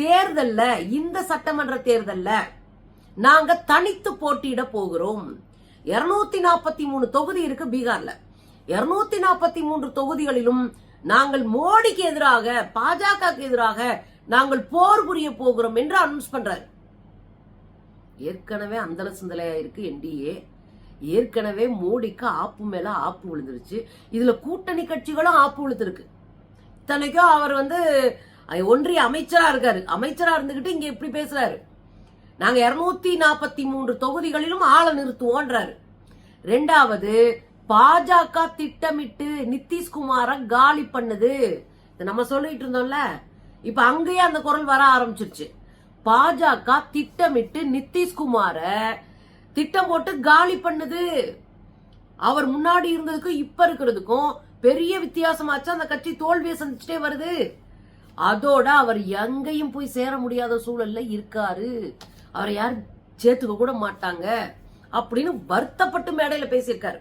தேர்தல்ல இந்த சட்டமன்ற தேர்தல்ல நாங்க தனித்து போட்டியிட போகிறோம். இருநூத்தி நாற்பத்தி மூணு தொகுதி இருக்கு பீகார்ல. இருநூத்தி நாற்பத்தி மூன்று தொகுதிகளிலும் நாங்கள் மோடிக்கு எதிராக பாஜகவுக்கு எதிராக நாங்கள் போர் புரிய போகிறோம் என்று அனௌன்ஸ் பண்றாரு. ஏற்கனவே அந்தல சிந்தலையா இருக்கு என்டிஏ. ஏற்கனவே மோடிக்கு ஆப்பு மேல ஆப்பு விழுந்துருச்சு. இதுல கூட்டணி கட்சிகளும் ஆப்பு விழுந்துருக்கு. இத்தனைக்கும் அவர் வந்து ஒன்றிய அமைச்சரா இருக்காரு. அமைச்சரா இருந்துகிட்டு இங்க இப்படி பேசுறாரு. நாங்க இருநூத்தி நாற்பத்தி மூன்று தொகுதிகளிலும் ஆளை நிறுத்துவோன்றாரு. ரெண்டாவது பாஜக திட்டமிட்டு நிதிஷ்குமார காலி பண்ணுது. இதை நம்ம சொல்லிட்டு இருந்தோம்ல. இப்ப அங்கேயே அந்த குரல் வர ஆரம்பிச்சிருச்சு. பாஜக திட்டமிட்டு நிதிஷ்குமார திட்டம் போட்டு காலி பண்ணுது. அவர் முன்னாடி இருந்ததுக்கும் இப்ப இருக்கிறதுக்கும் பெரிய வித்தியாசமாச்சு. அந்த கட்சி தோல்வியை சந்திச்சுட்டே வருது. அதோட அவர் எங்கேயும் போய் சேர முடியாத சூழல்ல இருக்காரு. அவரை யாரும் சேர்த்துக்க கூட மாட்டாங்க அப்படின்னு வருத்தப்பட்டு மேடையில பேசியிருக்காரு.